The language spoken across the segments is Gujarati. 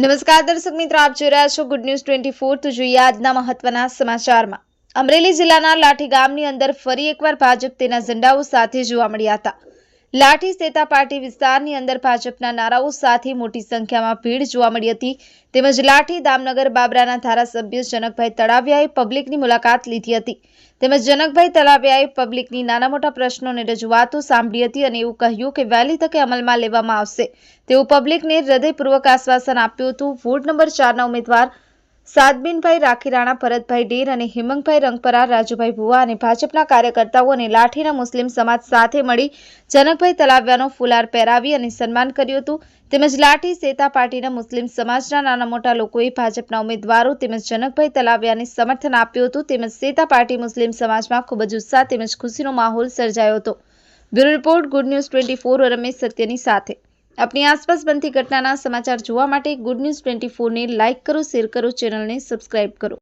નમસ્કાર દર્શક મિત્રો, આપ જોઈ રહ્યા છો ગુડ ન્યૂઝ ટ્વેન્ટી ફોર તો જોઈએ આજના મહત્વના સમાચારમાં. અમરેલી જિલ્લાના લાઠી ગામની અંદર ફરી એકવાર ભાજપ તેના ઝંડાઓ સાથે જોવા મળ્યા હતા. લાઠી સેતા વિસ્તારની અંદર ભાજપના નારાઓ સાથે મોટી સંખ્યામાં ભીડ જોવા મળી હતી. તેમજ લાઠી દામનગર બાબરાના ધારાસભ્ય જનકભાઈ તળાવિયાએ પબ્લિકની મુલાકાત લીધી હતી. તેમજ જનકભાઈ તળાવિયાએ પબ્લિકની નાના મોટા પ્રશ્નોને રજૂઆતો સાંભળી હતી અને એવું કહ્યું કે વહેલી તકે અમલમાં લેવામાં આવશે. તેવું પબ્લિકને હૃદયપૂર્વક આશ્વાસન આપ્યું હતું. વોર્ડ નંબર ચારના ઉમેદવાર સાદબીનભાઈ રાખીરાણા, ભરતભાઈ ડેર અને હિમંગભાઈ રંગપરા, રાજુભાઈ ભુવા અને ભાજપના કાર્યકર્તાઓ અને લાઠીના મુસ્લિમ સમાજ સાથે મળી જનકભાઈ તલાવ્યાનો ફુલાર પહેરાવી અને સન્માન કર્યું હતું. તેમજ લાઠી સેતા પાર્ટીના મુસ્લિમ સમાજના નાના મોટા લોકોએ ભાજપના ઉમેદવારો તેમજ જનકભાઈ તલાવ્યાને સમર્થન આપ્યું હતું. તેમજ સેતા પાર્ટી મુસ્લિમ સમાજમાં ખૂબ જ ઉત્સાહ તેમજ ખુશીનો માહોલ સર્જાયો હતો. Bureau report, good news twenty four, Ramesh સત્યની સાથે. આપની આસપાસ બનતી ઘટનાના સમાચાર જોવા માટે ગુડ ન્યૂઝ ટ્વેન્ટી ફોરને લાઇક કરો શેર કરો ચેનલને સબસ્ક્રાઇબ કરો.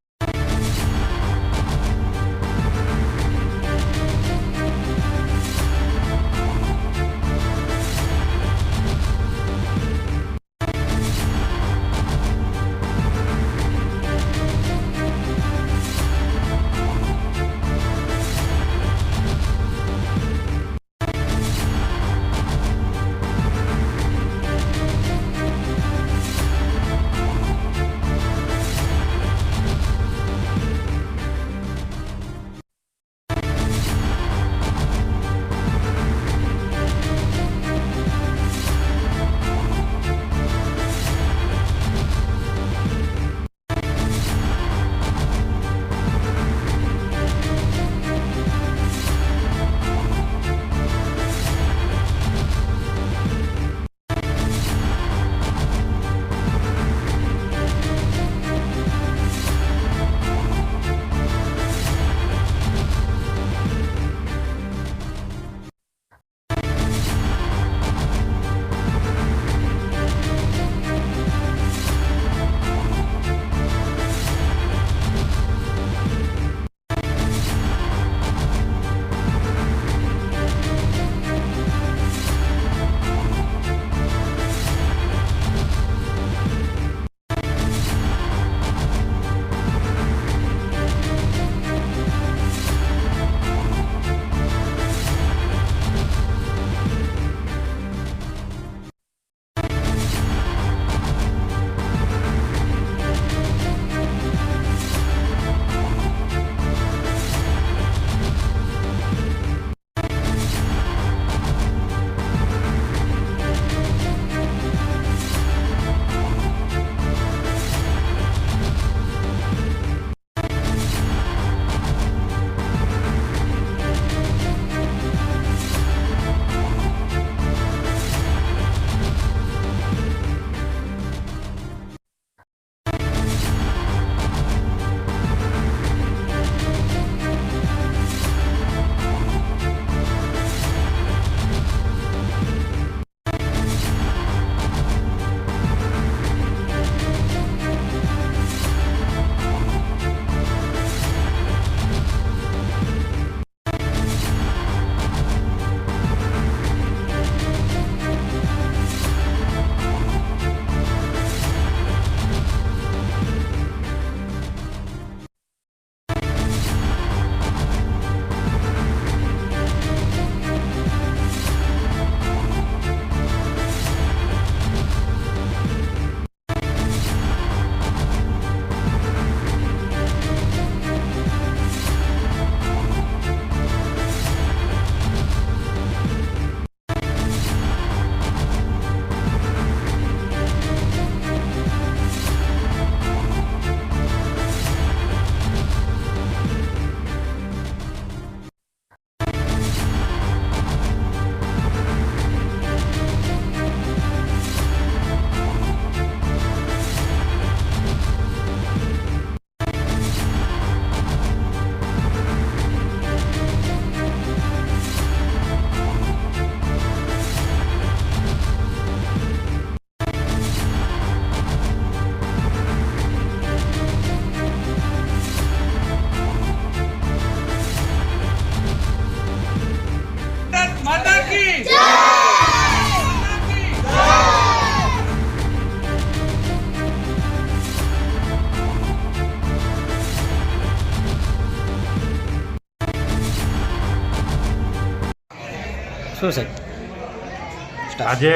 શું સાહેબ આજે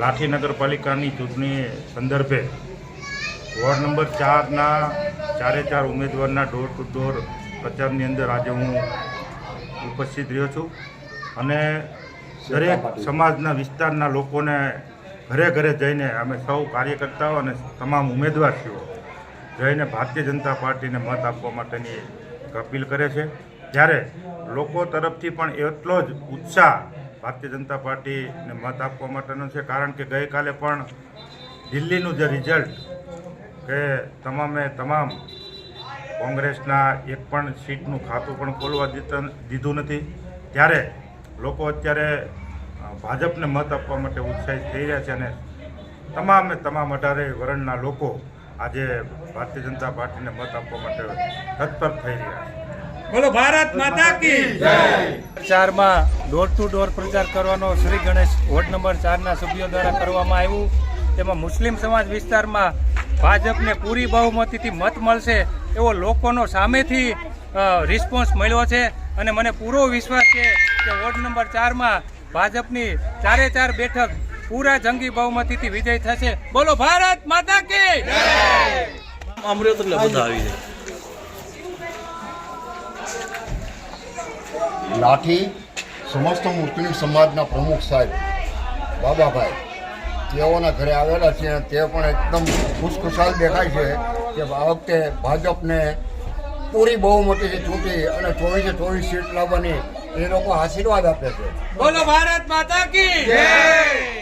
લાઠી નગરપાલિકાની ચૂંટણી સંદર્ભે વોર્ડ નંબર ચારના ચારે ચાર ઉમેદવારના ડોર ટુ ડોર પ્રચારની અંદર આજે હું ઉપસ્થિત રહ્યો છું. અને દરેક સમાજના વિસ્તારના લોકોને ઘરે ઘરે જઈને અમે સૌ કાર્યકર્તાઓ અને તમામ ઉમેદવારશ્રીઓ જઈને ભારતીય જનતા પાર્ટીને મત આપવા માટેની અપીલ કરે છે. ત્યારે લોકો તરફથી પણ એટલો જ ઉત્સાહ ભારતીય જનતા પાર્ટીને મત આપવા માટેનો છે, કારણ કે ગઈકાલે પણ દિલ્હીનું જે રિઝલ્ટ કે તમામે તમામ કોંગ્રેસના એક પણ સીટનું ખાતું પણ ખોલવા દીધું નથી. ત્યારે લોકો અત્યારે ભાજપને મત આપવા માટે ઉત્સાહિત થઈ રહ્યા છે અને તમામે તમામ અઢારે વર્ણના લોકો આજે ભારતીય જનતા પાર્ટીને મત આપવા માટે તત્પર થઈ રહ્યા છે. બોલો ભારત માતા કી ચારમાં ડોર ટુ ડોર પ્રચાર કરવાનો શ્રી ગણેશ વોર્ડ નંબર ચારના સભ્યો દ્વારા કરવામાં આવ્યું. તેમાં મુસ્લિમ સમાજ વિસ્તારમાં ભાજપને પૂરી બહુમતીથી મત મળશે એવો લોકોનો સામેથી રિસ્પોન્સ મળ્યો છે. અને મને પૂરો વિશ્વાસ છે કે વોર્ડ નંબર ચારમાં ભાજપની ચારે ચાર બેઠક પૂરા જંગી બહુમતીથી વિજય થશે. બોલો ભારત માતા કી અમૃત એટલે બધા આવી જાય. લાઠી સમસ્ત મુસ્લિમ સમાજના પ્રમુખ સાહેબ, બાબાભાઈ, તેઓના ઘરે આવેલા છે તે પણ એકદમ ખુશખુશાલ દેખાય છે કે આ વખતે ભાજપને પૂરી બહુમતીથી ચૂંટી અને ચોવીસે ચોવીસ સીટ લાવવાની એ લોકો આશીર્વાદ આપે છે. બોલો ભારત માતા કી